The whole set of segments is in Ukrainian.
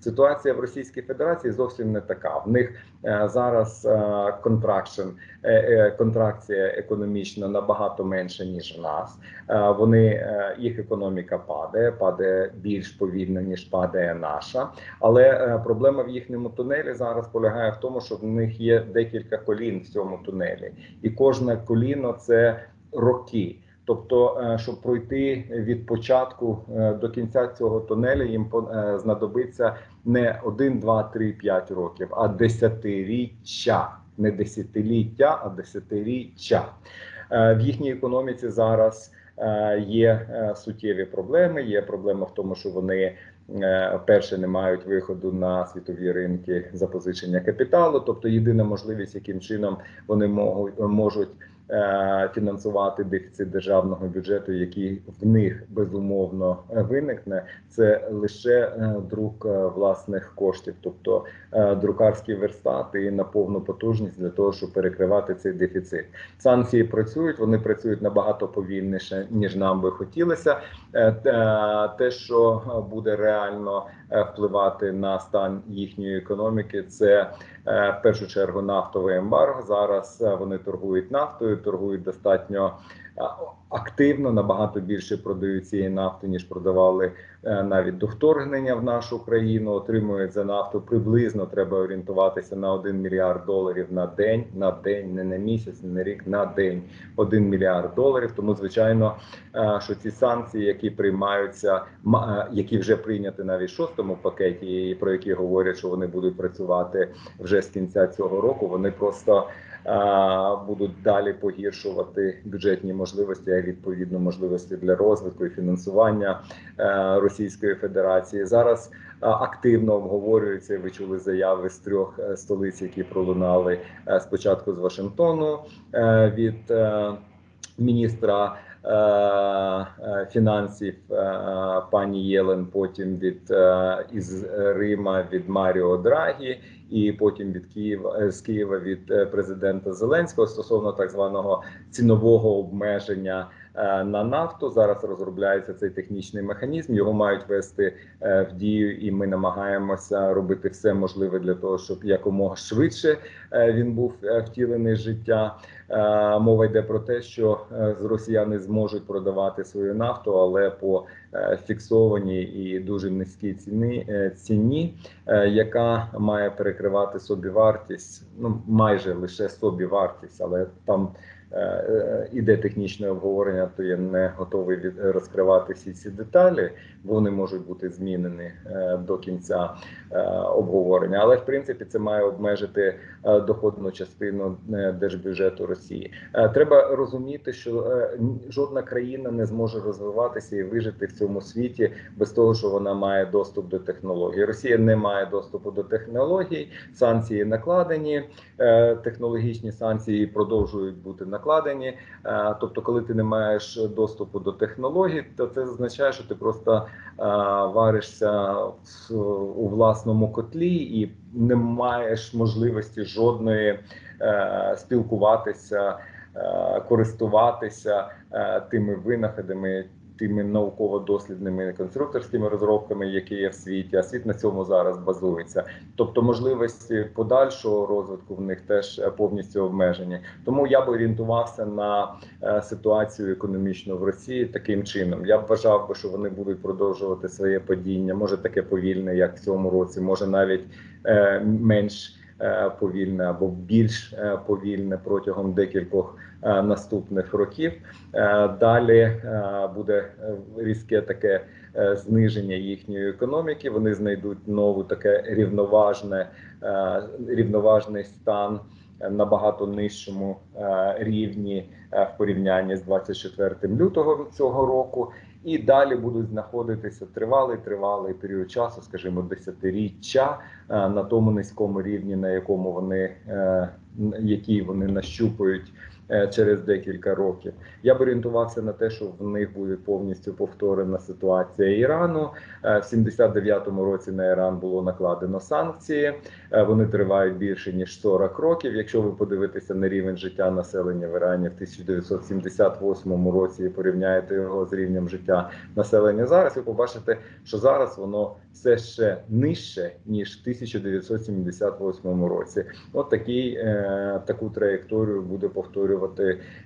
Ситуація в Російській Федерації зовсім не така. В них е, зараз контракшн, контракція економічна набагато менша ніж в нас. Е, Вони е, їх економіка падає, падає більш повільно ніж падає наша. Але е, проблема в їхньому тунелі зараз полягає в тому, що в них є декілька колін в цьому тунелі, і кожне коліно це роки. Тобто, е, щоб пройти від початку е, до кінця цього тунелю, їм е, знадобиться не 1, 2, 3, 5 років, а десятиріччя. Не десятиліття, а десятиріччя. В їхній економіці зараз є суттєві проблеми. Є проблема в тому, що вони перше не мають виходу на світові ринки запозичення капіталу. Тобто, єдина можливість, яким чином вони можуть фінансувати дефіцит державного бюджету, який в них безумовно е, виникне, це лише е, друк е, власних коштів, тобто е, друкарські верстати на повну потужність для того, щоб перекривати цей дефіцит. Санкції працюють, вони працюють набагато повільніше ніж нам би хотілося. Е, те- що е, буде реально е, впливати на стан їхньої економіки, це е, в першу чергу нафтовий ембарго. Зараз е, вони торгують нафтою, торгують достатньо е, активно, набагато більше продають цієї нафти, ніж продавали е, навіть до вторгнення в нашу країну. Отримують за нафту приблизно треба орієнтуватися на 1 мільярд доларів на день, на день, не на місяць, не на рік, на день 1 мільярд доларів. Тому звичайно, е, що ці санкції, які приймаються, ма- які вже прийняті навіть в шостому пакеті, і про які говорять, що вони будуть працювати вже з кінця цього року, вони просто будуть далі погіршувати бюджетні можливості, а відповідно можливості для розвитку і фінансування е, Російської Федерації. Зараз е, активно обговорюється. Ви чули заяви з трьох е, столиць, які пролунали спочатку з Вашингтону від міністра. Е, е, Фінансів е, пані Єлен, потім від із Рима від Маріо Драгі, і потім від Києва з Києва від президента Зеленського стосовно так званого цінового обмеження на нафту. Зараз розробляється цей технічний механізм. Його мають вести е, в дію, і ми намагаємося робити все можливе для того, щоб якомога швидше е, він був е, втілений з життя. Е, Мова йде про те, що е, росіяни зможуть продавати свою нафту, але по е, фіксованій і дуже низькій ціні, е, ціні е, яка має перекривати собівартість, ну майже лише собівартість, але там е, е, іде технічне обговорення, то я не готовий розкривати всі ці деталі, вони можуть бути змінені е, до кінця е, обговорення. Але в принципі це має обмежити е, доходну частину е, держбюджету Росії. Е, Треба розуміти, що е, жодна країна не зможе розвиватися і вижити в цьому світі без того, що вона має доступ до технологій. Росія не має доступу до технологій, санкції накладені, е, технологічні санкції продовжують бути накладені. Е, Тобто, коли ти не маєш доступу до технологій, то це означає, що ти просто е, варишся у власному котлі і не маєш можливості жодної е, спілкуватися, користуватися тими винаходами. Тими науково-дослідними конструкторськими розробками, які є в світі, а світ на цьому зараз базується. Тобто можливості подальшого розвитку в них теж е, повністю обмежені. Тому я б орієнтувався на е, ситуацію економічну в Росії таким чином. Я б вважав би, що вони будуть продовжувати своє падіння, може таке повільне, як в цьому році, може навіть е, менш повільне або більш повільне протягом декількох наступних років. Е, Далі е, буде е, різке таке е, зниження їхньої економіки. Вони знайдуть нову таке рівноважне е, рівноважний стан е, набагато нижчому е, рівні е, в порівнянні з 24 лютого цього року. І далі будуть знаходитися тривалий тривалий період часу, скажімо, десятиріччя е, на тому низькому рівні, на якому вони е, який вони нащупують е, через декілька років. Я б орієнтувався на те, що в них буде повністю повторена ситуація Ірану. Е, В 79-му році на Іран було накладено санкції. Е, Вони тривають більше ніж 40 років. Якщо ви подивитеся на рівень життя населення в Ірані в 1978 році і порівняєте його з рівнем життя населення зараз, ви побачите, що зараз воно все ще нижче ніж в 1978 році. От такий е, таку траєкторію буде повторювати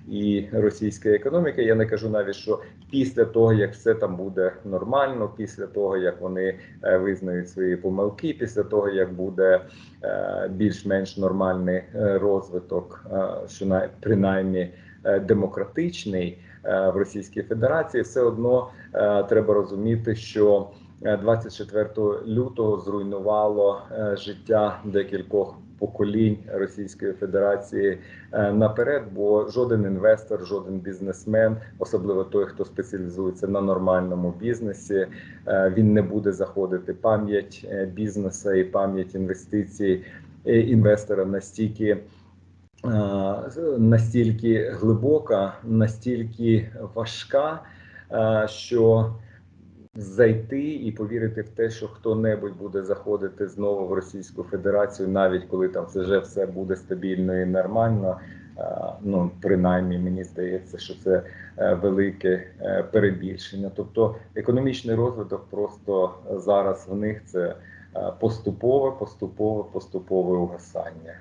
і російська економіка. Я не кажу навіть, що після того як все там буде нормально, після того як вони е, визнають свої помилки, після того як буде е, більш-менш нормальний е, розвиток, що на принаймні демократичний в Російській Федерації, все одно треба розуміти, що 24 лютого зруйнувало е, життя декількох поколінь Російської Федерації е, наперед, бо жоден інвестор, жоден бізнесмен, особливо той, хто спеціалізується на нормальному бізнесі, е, він не буде заходити пам'ять е, бізнесу і пам'ять інвестицій е, інвестора настільки. е, Настільки глибока, настільки важка, е, що зайти і повірити в те, що хто-небудь буде заходити знову в Російську Федерацію, навіть коли там вже все буде стабільно і нормально. Ну, принаймні, мені здається, що це е, велике е, перебільшення. Тобто економічний розвиток просто зараз в них це е, поступове, поступове, поступове угасання.